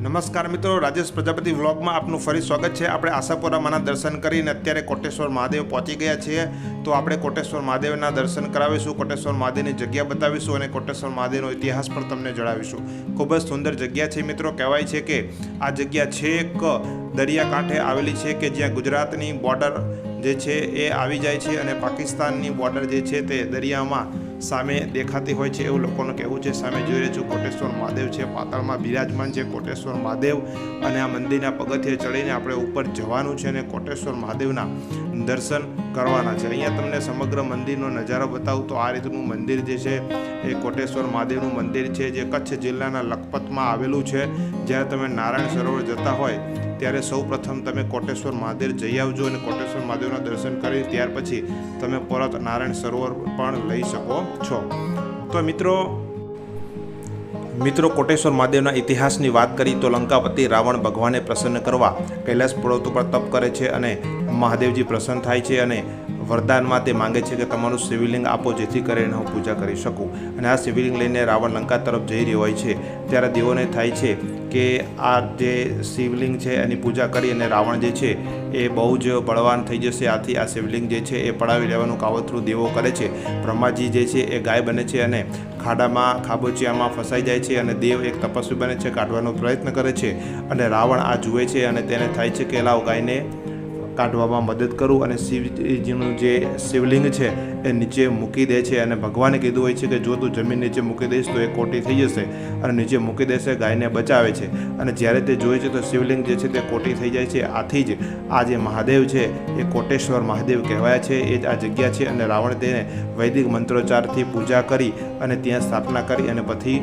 નમસ્કાર મિત્રો, રાજેશ પ્રજાપતિ વ્લોગમાં આપનું ફરી સ્વાગત છે. આપણે આશાપુરામાના દર્શન કરીને અત્યારે કોટેશ્વર મહાદેવ પહોંચી ગયા છીએ. તો આપણે કોટેશ્વર મહાદેવના દર્શન કરાવીશું, કોટેશ્વર મહાદેવની જગ્યા બતાવીશું અને કોટેશ્વર મહાદેવનો ઇતિહાસ પણ તમને જણાવીશું. ખૂબ જ સુંદર જગ્યા છે મિત્રો. કહેવાય છે કે આ જગ્યા છેક દરિયાકાંઠે આવેલી છે કે જ્યાં ગુજરાતની બોર્ડર જે છે એ આવી જાય છે અને પાકિસ્તાનની બોર્ડર જે છે તે દરિયામાં સામે દેખાતી હોય છે એવું લોકોનું કહેવું છે. સામે જોઈ રહ્યું છું કોટેશ્વર મહાદેવ છે, પાતાળમાં બિરાજમાન છે કોટેશ્વર મહાદેવ અને આ મંદિરના પગથિયે ચડીને આપણે ઉપર જવાનું છે અને કોટેશ્વર મહાદેવના દર્શન કરવાના છે. અહીંયા તમને સમગ્ર મંદિરનો નજારો બતાવું તો આ રીતનું મંદિર જે છે, એ કોટેશ્વર મહાદેવનું મંદિર છે, જે કચ્છ જિલ્લાના લખપતમાં આવેલું છે. જ્યારે તમે નારાયણ સરોવર જતા હોય, ત્યારે સૌ પ્રથમ તમે કોટેશ્વર મહાદેવ જઈ આવજો અને કોટેશ્વર મહાદેવના દર્શન કરી ત્યાર પછી તમે પરત નારાયણ સરોવર પણ લઈ શકો છો. તો મિત્રો મિત્રો, કોટેશ્વર મહાદેવના ઇતિહાસની વાત કરી તો લંકાપતિ રાવણ ભગવાને પ્રસન્ન કરવા કૈલાસ પર્વત ઉપર તપ કરે છે અને મહાદેવજી પ્રસન્ન થાય છે અને વરદાનમાં તે માંગે છે કે તમારું શિવલિંગ આપો જેથી કરીને હું પૂજા કરી શકું. અને આ શિવલિંગ લઈને રાવણ લંકા તરફ જઈ રહ્યો હોય છે. ત્યારે દેવોને થાય છે કે આ જે શિવલિંગ છે એની પૂજા કરી અને રાવણ જે છે એ બહુ જ બળવાન થઈ જશે. આથી આ શિવલિંગ જે છે એ પડાવી લેવાનું કાવતરું દેવો કરે છે. બ્રહ્માજી જે છે એ ગાય બને છે અને ખાડામાં, ખાબોચિયામાં ફસાઈ જાય છે અને દેવ એક તપસ્વી બને છે, કાઢવાનો પ્રયત્ન કરે છે. અને રાવણ આ જુએ છે અને તેને થાય છે કે લાવ ગાયને કાઢવામાં મદદ કરું અને શિવજીનું જે શિવલિંગ છે એ નીચે મૂકી દે છે અને ભગવાને કીધું હોય છે કે જો તું જમીન નીચે મૂકી દઈશ તો એ કોટી થઈ જશે અને નીચે મૂકી દેશે ગાયને બચાવે છે. અને જ્યારે તે જોઈ છે તો શિવલિંગ જે છે તે કોટી થઈ જાય છે. આથી જ આ જે મહાદેવ છે એ કોટેશ્વર મહાદેવ કહેવાય છે. એ જ આ જગ્યા છે અને રાવણ તેને વૈદિક મંત્રોચ્ચારથી પૂજા કરી અને ત્યાં સ્થાપના કરી અને પછી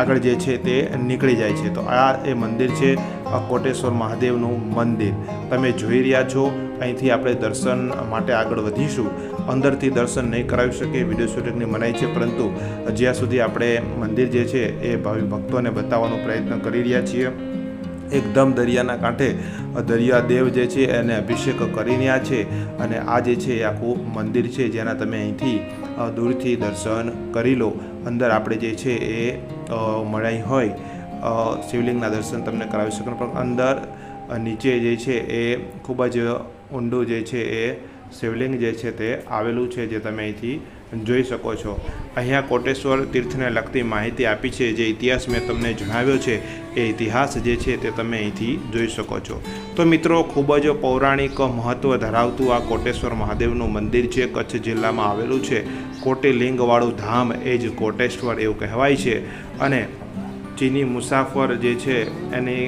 આગળ જે છે તે નીકળી જાય છે. તો આ એ મંદિર છે કોટેશ્વર મહાદેવનું મંદિર. તમે જોઈ રહ્યા છો, અહીંથી આપણે દર્શન માટે આગળ વધીશું. અંદરથી દર્શન નહીં કરાવી શકીએ વીડિયો શૂટિંગની મનાઈ છે, પરંતુ જ્યાં સુધી આપણે મંદિર જે છે એ ભાવિ ભક્તોને બતાવવાનો પ્રયત્ન કરી રહ્યા છીએ, એકદમ દરિયાના કાંઠે દરિયાદેવ જે છે એને અભિષેક કરી રહ્યા છે અને આ જે છે એ આખું મંદિર છે, જેના તમે અહીંથી દૂરથી દર્શન કરી લો. અંદર આપણે જે છે એ મળાઈ હોય શિવલિંગના દર્શન તમને કરાવી શકો પણ અંદર નીચે જે છે એ ખૂબ જ ઊંડું જે છે એ શિવલિંગ જે છે તે આવેલું છે જે તમે અહીંથી જોઈ શકો છો. અહીંયા કોટેશ્વર તીર્થને લગતી માહિતી આપી છે. જે ઇતિહાસ મેં તમને જણાવ્યો છે, એ ઇતિહાસ જે છે તે તમે અહીંથી જોઈ શકો છો. તો મિત્રો, ખૂબ જ પૌરાણિક મહત્ત્વ ધરાવતું આ કોટેશ્વર મહાદેવનું મંદિર છે. કચ્છ જિલ્લામાં આવેલું છે. કોટિલિંગવાળું ધામ એ જ કોટેશ્વર એવું કહેવાય છે. અને ચીની મુસાફર જે છે, એની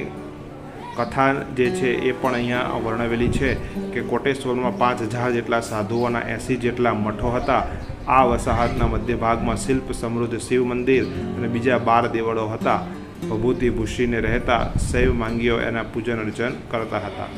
કથા જે છે એ પણ અહીંયા વર્ણવેલી છે કે કોટેશ્વરમાં પાંચ હજાર જેટલા સાધુઓના એંસી જેટલા મઠો હતા. આ વસાહતના મધ્ય ભાગમાં શિલ્પ સમૃદ્ધ શિવ મંદિર અને બીજા બાર દેવળો હતા. ભભૂતિ ભૂષીને રહેતા શૈવ માંગીઓ એના પૂજન અર્ચન કરતા હતા.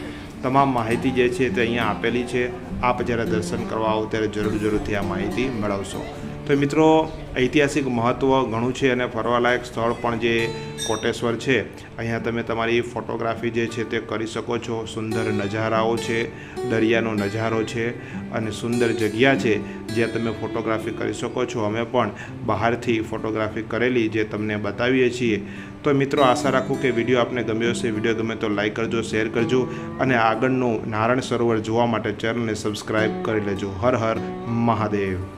તમામ માહિતી જે છે તે અહીંયા આપેલી છે. આપ જ્યારે દર્શન કરવા આવો ત્યારે જરૂર જરૂરથી આ માહિતી મેળવશો. તો મિત્રો, ઐતિહાસિક મહત્ત્વ ઘણું છે અને ફરવાલાયક સ્થળ પણ જે કોટેશ્વર છે, અહીંયા તમે તમારી ફોટોગ્રાફી જે છે તે કરી શકો છો. સુંદર નજારાઓ છે, દરિયાનો નજારો છે અને સુંદર જગ્યા છે જ્યાં તમે ફોટોગ્રાફી કરી શકો છો. અમે પણ બહારથી ફોટોગ્રાફી કરેલી જે તમને બતાવીએ છીએ. તો મિત્રો, આશા રાખું કે વીડિયો આપને ગમ્યો હશે. વીડિયો ગમે તો લાઈક કરજો, શેર કરજો અને આગળનું નારાયણ સરોવર જોવા માટે ચેનલને સબસ્ક્રાઈબ કરી લેજો. હર હર મહાદેવ.